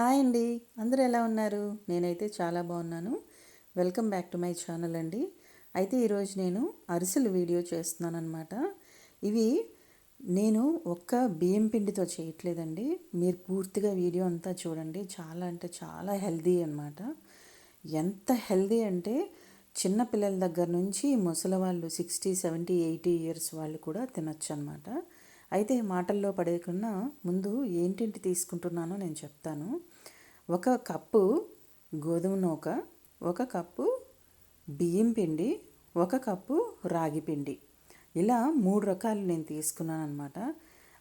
Hi అండి. అందరూ ఎలా ఉన్నారు? నేనైతే చాలా బాగున్నాను. Welcome back to my channel అండి. అయితే ఈరోజు నేను అరిసెలు వీడియో చేస్తున్నాను అనమాట ఇవి నేను ఒక్క బియ్యం పిండితో చేయట్లేదండి. మీరు పూర్తిగా వీడియో అంతా చూడండి. చాలా అంటే చాలా హెల్దీ అనమాట ఎంత హెల్దీ అంటే చిన్న పిల్లల దగ్గర నుంచి ముసలి వాళ్ళు సిక్స్టీ సెవెంటీ ఎయిటీ ఇయర్స్ వాళ్ళు కూడా తినచ్చు అనమాట అయితే మాటల్లో పడేయకుండా ముందు ఏంటింటి తీసుకుంటున్నానో నేను చెప్తాను. ఒక కప్పు గోధుమ నూక ఒక కప్పు బియ్యం పిండి ఒక కప్పు రాగి పిండి. ఇలా మూడు రకాలు నేను తీసుకున్నాను అనమాట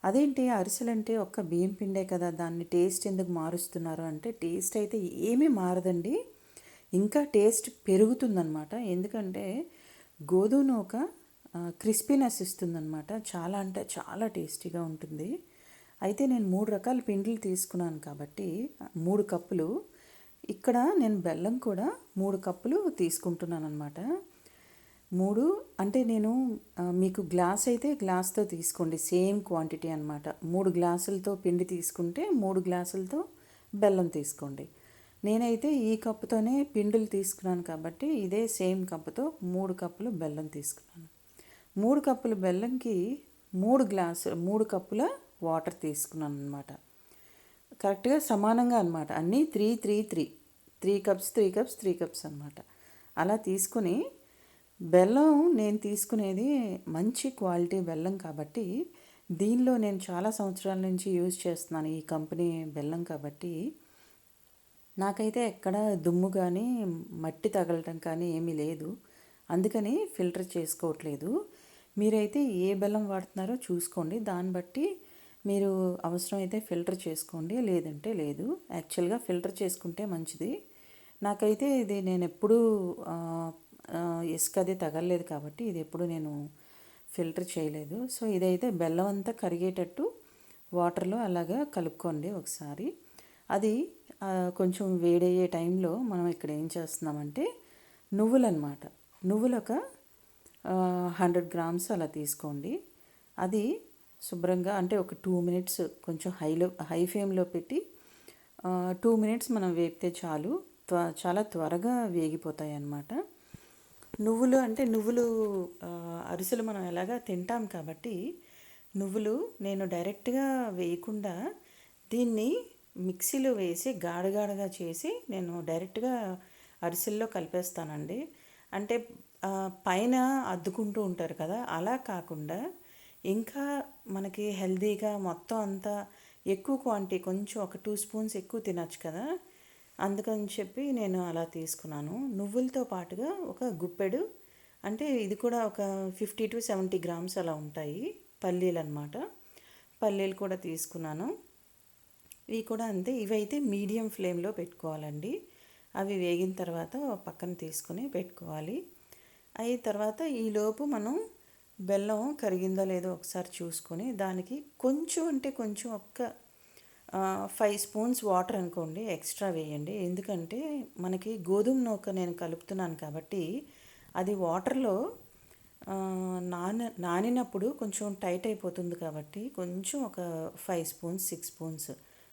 అదేంటి? అరిసెలు అంటే ఒక్క బియ్యం పిండే కదా దాన్ని టేస్ట్ ఎందుకు మారుస్తున్నారు అంటే టేస్ట్ అయితే ఏమీ మారదండి. ఇంకా టేస్ట్ పెరుగుతుందనమాట ఎందుకంటే గోధుమ నూక క్రిస్పీనెస్ ఇస్తుందన్నమాట. చాలా అంటే చాలా టేస్టీగా ఉంటుంది. అయితే నేను మూడు రకాల పిండిలు తీసుకున్నాను కాబట్టి మూడు కప్పులు. ఇక్కడ నేను బెల్లం కూడా మూడు కప్పులు తీసుకుంటున్నాను అనమాట మూడు అంటే నేను మీకు గ్లాస్ అయితే గ్లాస్తో తీసుకోండి సేమ్ క్వాంటిటీ అనమాట మూడు గ్లాసులతో పిండి తీసుకుంటే మూడు గ్లాసులతో బెల్లం తీసుకోండి. నేనైతే ఈ కప్పుతోనే పిండిలు తీసుకున్నాను కాబట్టి ఇదే సేమ్ కప్పుతో మూడు కప్పులు బెల్లం తీసుకున్నాను. మూడు కప్పుల బెల్లంకి మూడు గ్లాసు మూడు కప్పుల వాటర్ తీసుకున్నాను అనమాట కరెక్ట్గా సమానంగా అనమాట అన్నీ three three three. Three cups three cups three cups అనమాట అలా తీసుకుని బెల్లం నేను తీసుకునేది మంచి క్వాలిటీ బెల్లం కాబట్టి దీనిలో నేను చాలా సంవత్సరాల నుంచి యూజ్ చేస్తున్నాను ఈ కంపెనీ బెల్లం కాబట్టి. నాకైతే ఎక్కడ దుమ్ము కానీ మట్టి తగలటం కానీ ఏమీ లేదు. అందుకని ఫిల్టర్ చేసుకోవట్లేదు. మీరైతే ఏ బెల్లం వాడుతున్నారో చూసుకోండి. దాన్ని బట్టి మీరు అవసరమైతే ఫిల్టర్ చేసుకోండి. లేదంటే లేదు. యాక్చువల్గా ఫిల్టర్ చేసుకుంటే మంచిది. నాకైతే ఇది నేను ఎప్పుడూ ఇసుక అది తగలలేదు కాబట్టి ఇది ఎప్పుడు నేను ఫిల్టర్ చేయలేదు. సో ఇదైతే బెల్లం అంతా కరిగేటట్టు వాటర్లో అలాగా కలుపుకోండి ఒకసారి. అది కొంచెం వేడయ్యే టైంలో మనం ఇక్కడ ఏం చేస్తున్నామంటే నువ్వులు అనమాట నువ్వులు ఒక హండ్రెడ్ గ్రామ్స్ అలా తీసుకోండి. అది శుభ్రంగా అంటే ఒక టూ మినిట్స్ కొంచెం హైలో హై ఫ్లేమ్లో పెట్టి టూ మినిట్స్ మనం వేపితే చాలు. త్వ చాలా త్వరగా వేగిపోతాయి అన్నమాట నువ్వులు అంటే నువ్వులు అరిసెలు మనం ఎలాగా తింటాం కాబట్టి నువ్వులు నేను డైరెక్ట్గా వేయకుండా దీన్ని మిక్సీలో వేసి గాడగాడగా చేసి నేను డైరెక్ట్గా అరిసెల్లో కలిపేస్తానండి. అంటే పైన అద్దుకుంటూ ఉంటారు కదా అలా కాకుండా ఇంకా మనకి హెల్తీగా మొత్తం అంతా ఎక్కువ క్వాంటిటీ కొంచెం ఒక టూ స్పూన్స్ ఎక్కువ తినచ్చు కదా. అందుకని చెప్పి నేను అలా తీసుకున్నాను. నువ్వులతో పాటుగా ఒక గుప్పెడు అంటే ఇది కూడా ఒక ఫిఫ్టీ టు సెవెంటీ గ్రామ్స్ అలా ఉంటాయి పల్లీలు అనమాట పల్లీలు కూడా తీసుకున్నాను. ఇవి కూడా అంతే. ఇవైతే మీడియం ఫ్లేమ్లో పెట్టుకోవాలండి. అవి వేగిన తర్వాత పక్కన తీసుకుని పెట్టుకోవాలి. అయిన తర్వాత ఈలోపు మనం బెల్లం కరిగిందో లేదో ఒకసారి చూసుకొని దానికి కొంచెం అంటే కొంచెం ఒక్క ఫైవ్ స్పూన్స్ వాటర్ అనుకోండి ఎక్స్ట్రా వేయండి. ఎందుకంటే మనకి గోధుమ నూక నేను కలుపుతున్నాను కాబట్టి అది వాటర్లో నాన నానినప్పుడు కొంచెం టైట్ అయిపోతుంది కాబట్టి కొంచెం ఒక five spoons six spoons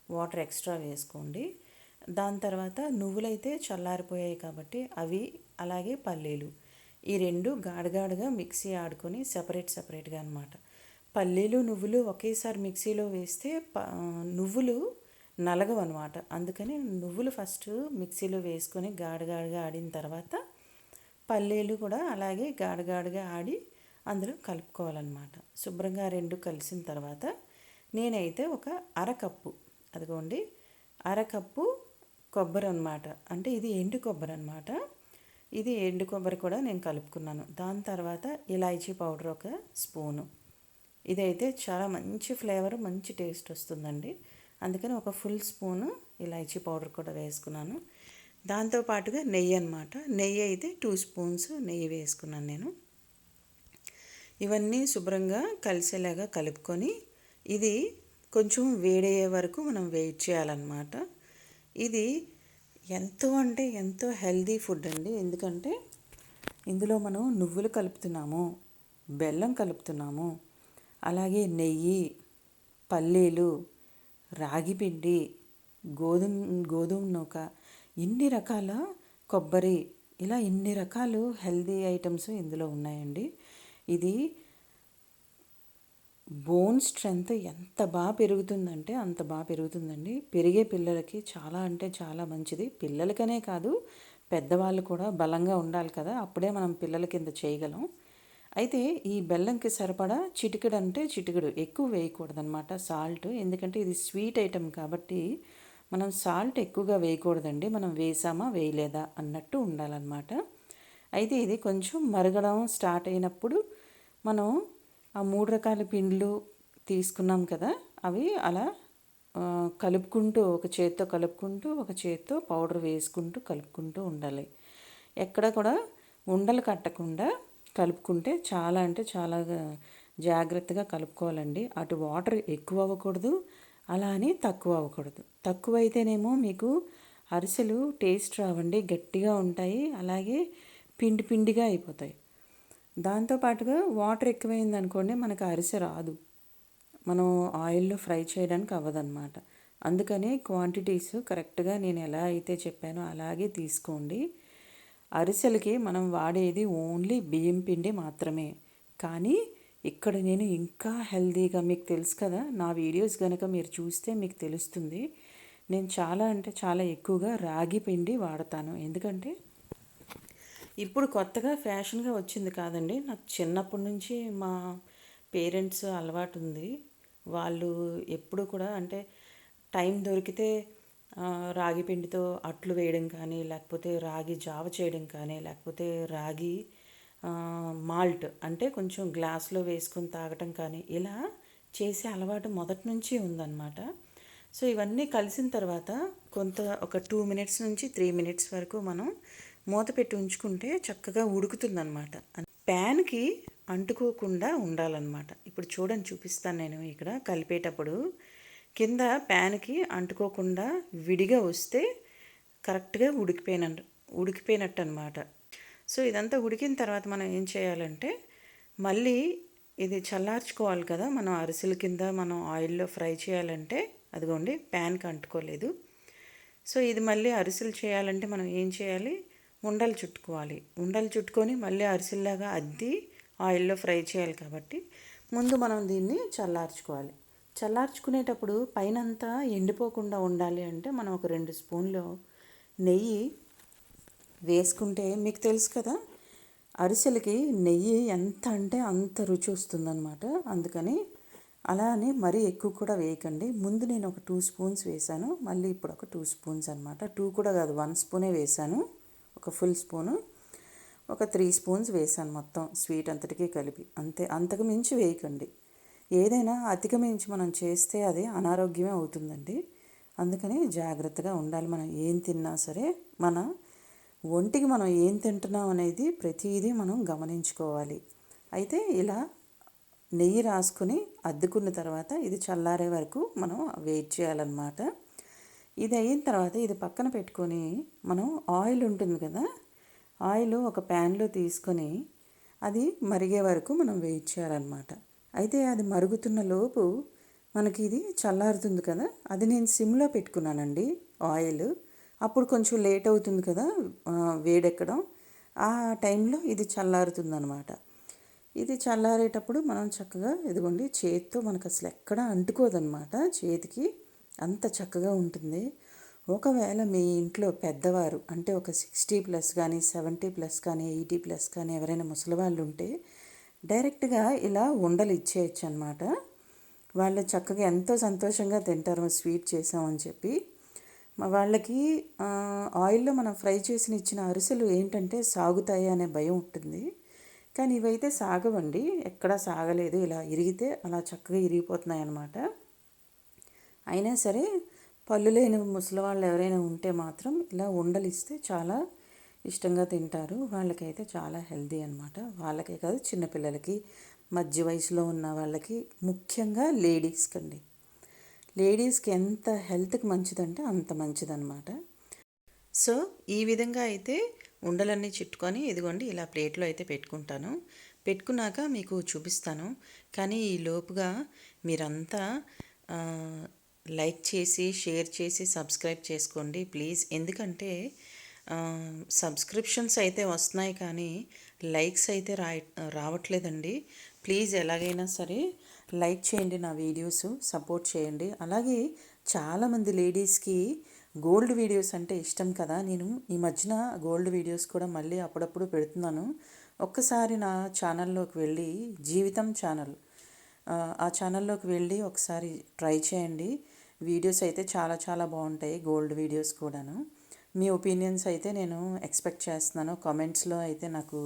water extra వేసుకోండి. దాని తర్వాత నువ్వులైతే చల్లారిపోయాయి కాబట్టి అవి అలాగే పల్లీలు. ఈ రెండు గాడగాడుగా మిక్సీ ఆడుకొని సపరేట్ సపరేట్గా అనమాట పల్లీలు నువ్వులు ఒకేసారి మిక్సీలో వేస్తే నువ్వులు నలగవు అనమాట అందుకని నువ్వులు ఫస్ట్ మిక్సీలో వేసుకొని గాడగాడుగా ఆడిన తర్వాత పల్లీలు కూడా అలాగే గాడగాడుగా ఆడి అందులో కలుపుకోవాలన్నమాట. శుభ్రంగా రెండు కలిసిన తర్వాత నేనైతే ఒక అరకప్పు అదిగోండి అరకప్పు కొబ్బరి అనమాట అంటే ఇది ఎండు కొబ్బరి అనమాట ఇది ఎండు కొబ్బరి కూడా నేను కలుపుకున్నాను. దాని తర్వాత ఇలాచీ పౌడర్ ఒక స్పూను. ఇదైతే చాలా మంచి ఫ్లేవర్ మంచి టేస్ట్ వస్తుందండి. అందుకని ఒక ఫుల్ స్పూను ఇలాచీ పౌడర్ కూడా వేసుకున్నాను. దాంతోపాటుగా నెయ్యి అనమాట నెయ్యి అయితే టూ స్పూన్స్ నెయ్యి వేసుకున్నాను నేను. ఇవన్నీ శుభ్రంగా కలిసేలాగా కలుపుకొని ఇది కొంచెం వేడయ్యే వరకు మనం వెయిట్ చేయాలన్నమాట. ఇది ఎంతో అంటే ఎంతో హెల్దీ ఫుడ్ అండి. ఎందుకంటే ఇందులో మనం నువ్వులు కలుపుతున్నాము బెల్లం కలుపుతున్నాము అలాగే నెయ్యి పల్లీలు రాగిపిండి గోధుమ గోధుమ నూక ఇన్ని రకాల కొబ్బరి ఇలా ఇన్ని రకాలు హెల్దీ ఐటమ్స్ ఇందులో ఉన్నాయండి. ఇది బోన్ స్ట్రెంగ్త్ ఎంత బాగా పెరుగుతుందంటే అంత బాగా పెరుగుతుందండి. పెరిగే పిల్లలకి చాలా అంటే చాలా మంచిది. పిల్లలకనే కాదు పెద్దవాళ్ళు కూడా బలంగా ఉండాలి కదా అప్పుడే మనం పిల్లల కింద చేయగలం. అయితే ఈ బెల్లంకి సరిపడా చిటికెడు అంటే చిటికెడు ఎక్కువ వేయకూడదనమాట సాల్ట్. ఎందుకంటే ఇది స్వీట్ ఐటెం కాబట్టి మనం సాల్ట్ ఎక్కువగా వేయకూడదండి. మనం వేసామా వేయలేదా అన్నట్టు ఉండాలన్నమాట. అయితే ఇది కొంచెం మరగడం స్టార్ట్ అయినప్పుడు మనం ఆ మూడు రకాల పిండ్లు తీసుకున్నాం కదా అవి అలా కలుపుకుంటూ ఒక చేత్తో కలుపుకుంటూ ఒక చేత్తో పౌడర్ వేసుకుంటూ కలుపుకుంటూ ఉండాలి. ఎక్కడ కూడా ఉండలు కట్టకుండా కలుపుకుంటే చాలా అంటే చాలా జాగ్రత్తగా కలుపుకోవాలండి. అటు వాటర్ ఎక్కువ అవ్వకూడదు అలా అని తక్కువ అవ్వకూడదు. తక్కువ అయితేనేమో మీకు అరిసెలు టేస్ట్ రావండి గట్టిగా ఉంటాయి అలాగే పిండి పిండిగా అయిపోతాయి. దాంతోపాటుగా వాటర్ ఎక్కువైంది అనుకోండి మనకు అరిసె రాదు. మనం ఆయిల్లో ఫ్రై చేయడానికి అవ్వదన్నమాట. అందుకని క్వాంటిటీస్ కరెక్ట్గా నేను ఎలా అయితే చెప్పానో అలాగే తీసుకోండి. అరిసెలకి మనం వాడేది ఓన్లీ బియ్యం పిండి మాత్రమే. కానీ ఇక్కడ నేను ఇంకా హెల్తీగా మీకు తెలుసు కదా నా వీడియోస్ కనుక మీరు చూస్తే మీకు తెలుస్తుంది. నేను చాలా అంటే చాలా ఎక్కువగా రాగి పిండి వాడతాను. ఎందుకంటే ఇప్పుడు కొత్తగా ఫ్యాషన్గా వచ్చింది కాదండి. నాకు చిన్నప్పటి నుంచి మా పేరెంట్స్ అలవాటు ఉంది. వాళ్ళు ఎప్పుడు కూడా అంటే టైం దొరికితే రాగి పిండితో అట్లు వేయడం కానీ లేకపోతే రాగి జావ చేయడం కానీ లేకపోతే రాగి మాల్ట్ అంటే కొంచెం గ్లాస్లో వేసుకొని తాగటం కానీ ఇలా చేసే అలవాటు మొదటి నుంచి ఉందన్నమాట. సో ఇవన్నీ కలిసిన తర్వాత కొంత ఒక టూ మినిట్స్ నుంచి త్రీ మినిట్స్ వరకు మనం మూత పెట్టి ఉంచుకుంటే చక్కగా ఉడుకుతుందనమాట ప్యాన్కి అంటుకోకుండా ఉండాలన్నమాట. ఇప్పుడు చూడండి చూపిస్తాను నేను ఇక్కడ కలిపేటప్పుడు. కింద ప్యాన్కి అంటుకోకుండా విడిగా వస్తే కరెక్ట్గా ఉడికిపోయిన ఉడికిపోయినట్టు అనమాట సో ఇదంతా ఉడికిన తర్వాత మనం ఏం చేయాలంటే మళ్ళీ ఇది చల్లార్చుకోవాలి కదా మనం అరిసెల కింద మనం ఆయిల్లో ఫ్రై చేయాలంటే అదిగోండి ప్యాన్కి అంటుకోలేదు. సో ఇది మళ్ళీ అరిసెలు చేయాలంటే మనం ఏం చేయాలి? ఉండలు చుట్టుకోవాలి. ఉండలు చుట్టుకొని మళ్ళీ అరిసెల్లాగా అద్ది ఆయిల్లో ఫ్రై చేయాలి కాబట్టి ముందు మనం దీన్ని చల్లార్చుకోవాలి. చల్లార్చుకునేటప్పుడు పైనంతా ఎండిపోకుండా ఉండాలి అంటే మనం ఒక రెండు స్పూన్లు నెయ్యి వేసుకుంటే మీకు తెలుసు కదా అరిసెలకి నెయ్యి ఎంత అంటే అంత రుచి వస్తుందన్నమాట. అందుకని అలా అని మరీ ఎక్కువ కూడా వేయకండి. ముందు నేను ఒక టూ స్పూన్స్ వేసాను మళ్ళీ ఇప్పుడు ఒక టూ స్పూన్స్ అనమాట టూ కూడా కాదు వన్ స్పూనే వేసాను ఒక ఫుల్ స్పూను. ఒక త్రీ స్పూన్స్ వేసాను మొత్తం స్వీట్ అంతటికీ కలిపి. అంతే అంతకు మించి వేయకండి. ఏదైనా అతికమించి మనం చేస్తే అది అనారోగ్యమే అవుతుందండి. అందుకని జాగ్రత్తగా ఉండాలి. మనం ఏం తిన్నా సరే మన ఒంటికి మనం ఏం తింటున్నాం అనేది ప్రతిదీ మనం గమనించుకోవాలి. అయితే ఇలా నెయ్యి రాసుకుని అద్దుకున్న తర్వాత ఇది చల్లారే వరకు మనం వెయిట్ చేయాలన్నమాట. ఇది అయిన తర్వాత ఇది పక్కన పెట్టుకొని మనం ఆయిల్ ఉంటుంది కదా ఆయిల్ ఒక ప్యాన్లో తీసుకొని అది మరిగే వరకు మనం వెయిట్ చేయాలన్నమాట. అయితే అది మరుగుతున్న లోపు మనకి ఇది చల్లారుతుంది కదా అది నేను సిమ్లో పెట్టుకున్నానండి ఆయిల్. అప్పుడు కొంచెం లేట్ అవుతుంది కదా వేడెక్కడం. ఆ టైంలో ఇది చల్లారుతుంది అనమాట ఇది చల్లారేటప్పుడు మనం చక్కగా ఇదిగోండి చేతితో మనకు అసలు ఎక్కడ అంటుకోదన్నమాట చేతికి. అంత చక్కగా ఉంటుంది. ఒకవేళ మీ ఇంట్లో పెద్దవారు అంటే ఒక సిక్స్టీ ప్లస్ కానీ సెవెంటీ ప్లస్ కానీ ఎయిటీ ప్లస్ కానీ ఎవరైనా ముసలివాళ్ళు ఉంటే డైరెక్ట్గా ఇలా ఉండలు ఇచ్చేయచ్చు అనమాట వాళ్ళు చక్కగా ఎంతో సంతోషంగా తింటారు స్వీట్ చేసామని చెప్పి. వాళ్ళకి ఆయిల్లో మనం ఫ్రై చేసిన ఇచ్చిన అరిసెలు ఏంటంటే సాగుతాయి అనే భయం ఉంటుంది. కానీ ఇవైతే సాగవండి. ఎక్కడా సాగలేదు. ఇలా ఇరిగితే అలా చక్కగా ఇరిగిపోతున్నాయి అన్నమాట అయినా సరే పళ్ళు లేని ముసలి వాళ్ళు ఎవరైనా ఉంటే మాత్రం ఇలా ఉండలు ఇస్తే చాలా ఇష్టంగా తింటారు. వాళ్ళకైతే చాలా హెల్దీ అనమాట వాళ్ళకే కాదు చిన్నపిల్లలకి మధ్య వయసులో ఉన్న వాళ్ళకి ముఖ్యంగా లేడీస్కి అండి లేడీస్కి ఎంత హెల్త్కి మంచిదంటే అంత మంచిదన్నమాట. సో ఈ విధంగా అయితే ఉండలన్నీ చుట్టుకొని ఇదిగోండి ఇలా ప్లేట్లో అయితే పెట్టుకుంటాను. పెట్టుకున్నాక మీకు చూపిస్తాను. కానీ ఈ లోపుగా మీరంతా లైక్ చేసి షేర్ చేసి సబ్స్క్రైబ్ చేసుకోండి ప్లీజ్. ఎందుకంటే సబ్స్క్రిప్షన్స్ అయితే వస్తున్నాయి కానీ లైక్స్ అయితే రాయ రావట్లేదండి. ప్లీజ్ ఎలాగైనా సరే లైక్ చేయండి నా వీడియోస్ సపోర్ట్ చేయండి. అలాగే చాలామంది లేడీస్కి గోల్డ్ వీడియోస్ అంటే ఇష్టం కదా. నేను ఈ మధ్యన గోల్డ్ వీడియోస్ కూడా మళ్ళీ అప్పుడప్పుడు పెడుతున్నాను. ఒక్కసారి నా ఛానల్లోకి వెళ్ళి జీవితం ఛానల్ ఆ ఛానల్లోకి వెళ్ళి ఒకసారి ట్రై చేయండి. వీడియోస్ అయితే చాలా చాలా బాగుంటాయి గోల్డ్ వీడియోస్ కూడాను. మీ ఒపీనియన్స్ అయితే నేను ఎక్స్పెక్ట్ చేస్తున్నాను. కామెంట్స్లో అయితే నాకు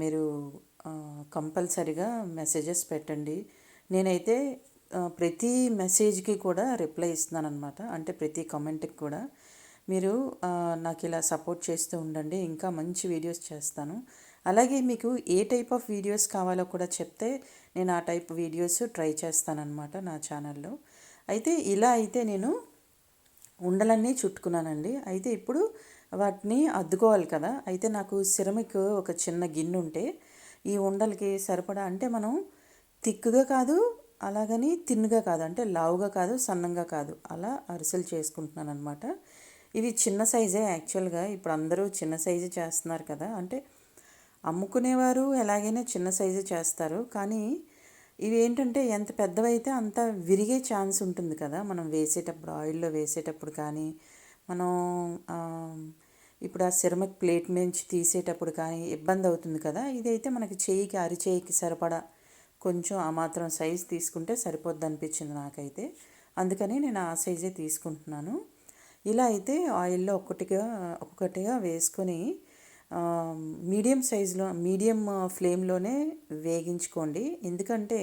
మీరు కంపల్సరిగా మెసేజెస్ పెట్టండి. నేనైతే ప్రతి మెసేజ్కి కూడా రిప్లై ఇస్తున్నాను అనమాట అంటే ప్రతి కామెంట్కి కూడా. మీరు నాకు ఇలా సపోర్ట్ చేస్తూ ఉండండి ఇంకా మంచి వీడియోస్ చేస్తాను. అలాగే మీకు ఏ టైప్ ఆఫ్ వీడియోస్ కావాలో కూడా చెప్తే నేను ఆ టైప్ వీడియోస్ ట్రై చేస్తానన్నమాట నా ఛానల్లో. అయితే ఇలా అయితే నేను ఉండలన్నీ చుట్టుకున్నానండి. అయితే ఇప్పుడు వాటిని అద్దుకోవాలి కదా. అయితే నాకు సిరమిక్ ఒక చిన్న గిన్నె ఉంటే ఈ ఉండలకి సరిపడా అంటే మనం తిక్కుగా కాదు అలాగని తిన్నుగా కాదు. అంటే లావుగా కాదు సన్నంగా కాదు. అలా అరిసెలు చేసుకుంటున్నాను అనమాట ఇవి చిన్న సైజే యాక్చువల్గా. ఇప్పుడు అందరూ చిన్న సైజు చేస్తున్నారు కదా. అంటే అమ్ముకునేవారు ఎలాగైనా చిన్న సైజు చేస్తారు. కానీ ఇవి ఏంటంటే ఎంత పెద్దవైతే అంత విరిగే ఛాన్స్ ఉంటుంది కదా. మనం వేసేటప్పుడు ఆయిల్లో వేసేటప్పుడు కానీ మనం ఇప్పుడు ఆ సిరమిక్ ప్లేట్ నుంచి తీసేటప్పుడు కానీ ఇబ్బంది అవుతుంది కదా. ఇదైతే మనకి చేయికి అరిచేయికి సరిపడా కొంచెం ఆ మాత్రం సైజు తీసుకుంటే సరిపోద్ది అనిపించింది నాకైతే. అందుకని నేను ఆ సైజే తీసుకుంటున్నాను. ఇలా అయితే ఆయిల్లో ఒక్కటిగా ఒక్కొక్కటిగా వేసుకొని మీడియం సైజులో మీడియం ఫ్లేమ్లోనే వేగించుకోండి. ఎందుకంటే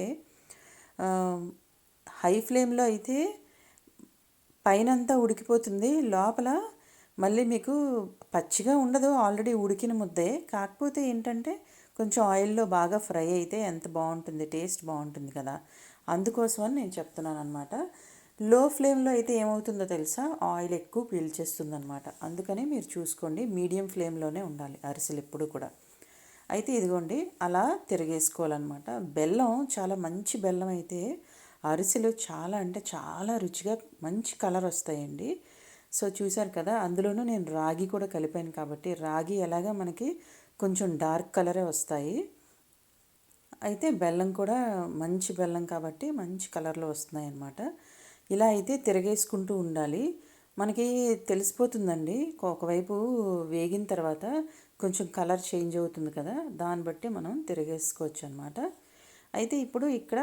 హై ఫ్లేమ్లో అయితే పైనంతా ఉడికిపోతుంది. లోపల మళ్ళీ మీకు పచ్చిగా ఉండదు ఆల్రెడీ ఉడికిన ముద్దే. కాకపోతే ఏంటంటే కొంచెం ఆయిల్లో బాగా ఫ్రై అయితే ఎంత బాగుంటుంది టేస్ట్ బాగుంటుంది కదా. అందుకోసమని నేను చెప్తున్నాను అనమాట లో ఫ్లేమ్లో అయితే ఏమవుతుందో తెలుసా? ఆయిల్ ఎక్కువ పీల్చేస్తుందనమాట అందుకనే మీరు చూసుకోండి మీడియం ఫ్లేమ్లోనే ఉండాలి అరిసెలు ఎప్పుడు కూడా. అయితే ఇదిగోండి అలా తిరిగేసుకోవాలన్నమాట. బెల్లం చాలా మంచి బెల్లం అయితే అరిసెలు చాలా అంటే చాలా రుచిగా మంచి కలర్ వస్తాయండి. సో చూశారు కదా అందులోనూ నేను రాగి కూడా కలిపాను కాబట్టి రాగి ఎలాగా మనకి కొంచెం డార్క్ కలరే వస్తాయి. అయితే బెల్లం కూడా మంచి బెల్లం కాబట్టి మంచి కలర్లో వస్తున్నాయి అన్నమాట ఇలా అయితే తిరగేసుకుంటూ ఉండాలి. మనకి తెలిసిపోతుందండి. ఒకవైపు వేగిన తర్వాత కొంచెం కలర్ చేంజ్ అవుతుంది కదా దాన్ని బట్టి మనం తిరగేసుకోవచ్చు అనమాట అయితే ఇప్పుడు ఇక్కడ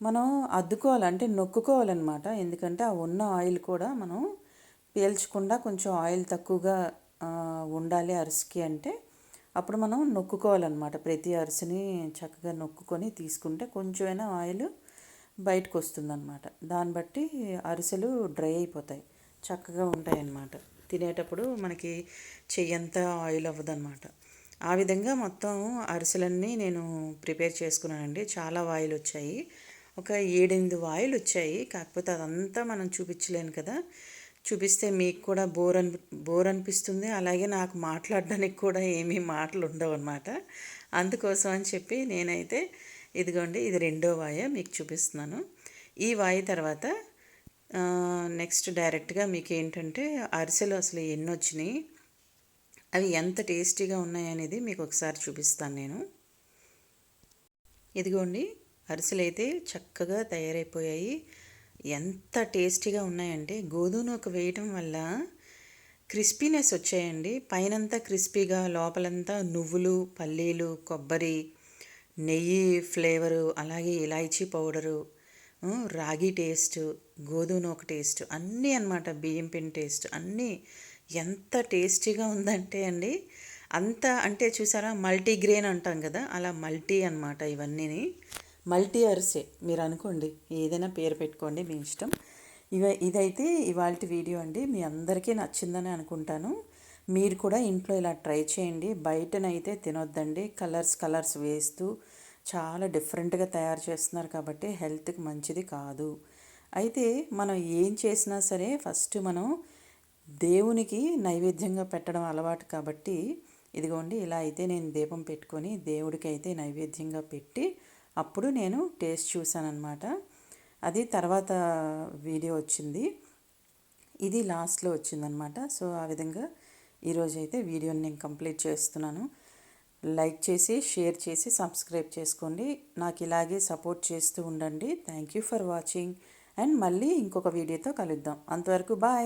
మనం అద్దుకోవాలి అంటే నొక్కుకోవాలన్నమాట. ఎందుకంటే ఆ ఉన్న ఆయిల్ కూడా మనం పీల్చకుండా కొంచెం ఆయిల్ తక్కువగా ఉండాలి అరిసికి అంటే అప్పుడు మనం నొక్కుకోవాలన్నమాట. ప్రతి అరిసిని చక్కగా నొక్కుకొని తీసుకుంటే కొంచెమైనా ఆయిల్ బయటకు వస్తుందన్నమాట దాన్ని బట్టి అరిసెలు డ్రై అయిపోతాయి. చక్కగా ఉంటాయి అన్నమాట తినేటప్పుడు మనకి చెయ్యంతా ఆయిల్ అవ్వదన్నమాట. ఆ విధంగా మొత్తం అరిసెలన్నీ నేను ప్రిపేర్ చేసుకున్నానండి. చాలా వాయిల్ వచ్చాయి ఒక ఏడెనిమిది వాయిల్ వచ్చాయి కాకపోతే అదంతా మనం చూపించలేను కదా. చూపిస్తే మీకు కూడా బోర్ అని బోర్ అనిపిస్తుంది. అలాగే నాకు మాట్లాడడానికి కూడా ఏమీ మాటలు ఉండవు అనమాట అందుకోసం అని చెప్పి నేనైతే ఇదిగోండి ఇది రెండో వాయ మీకు చూపిస్తున్నాను. ఈ వాయి తర్వాత నెక్స్ట్ డైరెక్ట్గా మీకు ఏంటంటే అరిసెలు అసలు ఎన్ని వచ్చినాయి అవి ఎంత టేస్టీగా ఉన్నాయి అనేది మీకు ఒకసారి చూపిస్తాను నేను. ఇదిగోండి అరిసెలు అయితే చక్కగా తయారైపోయాయి. ఎంత టేస్టీగా ఉన్నాయంటే గోధుమ ఒక వేయటం వల్ల క్రిస్పీనెస్ వచ్చాయండి. పైనంతా క్రిస్పీగా లోపలంతా నువ్వులు పల్లీలు కొబ్బరి నెయ్యి ఫ్లేవరు అలాగే ఇలాచీ పౌడరు రాగి టేస్ట్ గోధుమ నూక టేస్ట్ అన్నీ అన్నమాట బియ్యం పిండి టేస్ట్ అన్నీ. ఎంత టేస్టీగా ఉందంటే అండి అంత అంటే చూసారా మల్టీగ్రెయిన్ అంటాం కదా అలా మల్టీ అన్నమాట ఇవన్నీ మల్టీ అరిసే మీరు అనుకోండి ఏదైనా పేరు పెట్టుకోండి మీ ఇష్టం. ఇవ ఇదైతే ఇవాళ వీడియో అండి మీ అందరికీ నచ్చిందని అనుకుంటాను. మీరు కూడా ఇంట్లో ఇలా ట్రై చేయండి. బయటనైతే తినొద్దండి. కలర్స్ కలర్స్ వేస్తూ చాలా డిఫరెంట్గా తయారు చేస్తున్నారు కాబట్టి హెల్త్కి మంచిది కాదు. అయితే మనం ఏం చేసినా సరే ఫస్ట్ మనం దేవునికి నైవేద్యంగా పెట్టడం అలవాటు కాబట్టి ఇదిగోండి ఇలా అయితే నేను దీపం పెట్టుకొని దేవుడికి అయితే నైవేద్యంగా పెట్టి అప్పుడు నేను టేస్ట్ చూశానమాట అది తర్వాత వీడియో వచ్చింది. ఇది లాస్ట్లో వచ్చిందనమాట సో ఆ విధంగా ఈరోజు అయితే వీడియోని నేను కంప్లీట్ చేస్తున్నాను. లైక్ చేసి షేర్ చేసి సబ్స్క్రైబ్ చేసుకోండి. నాకు ఇలాగే సపోర్ట్ చేస్తూ ఉండండి. Thank you for watching. And మళ్ళీ ఇంకొక వీడియోతో కలుద్దాం. అంతవరకు బాయ్.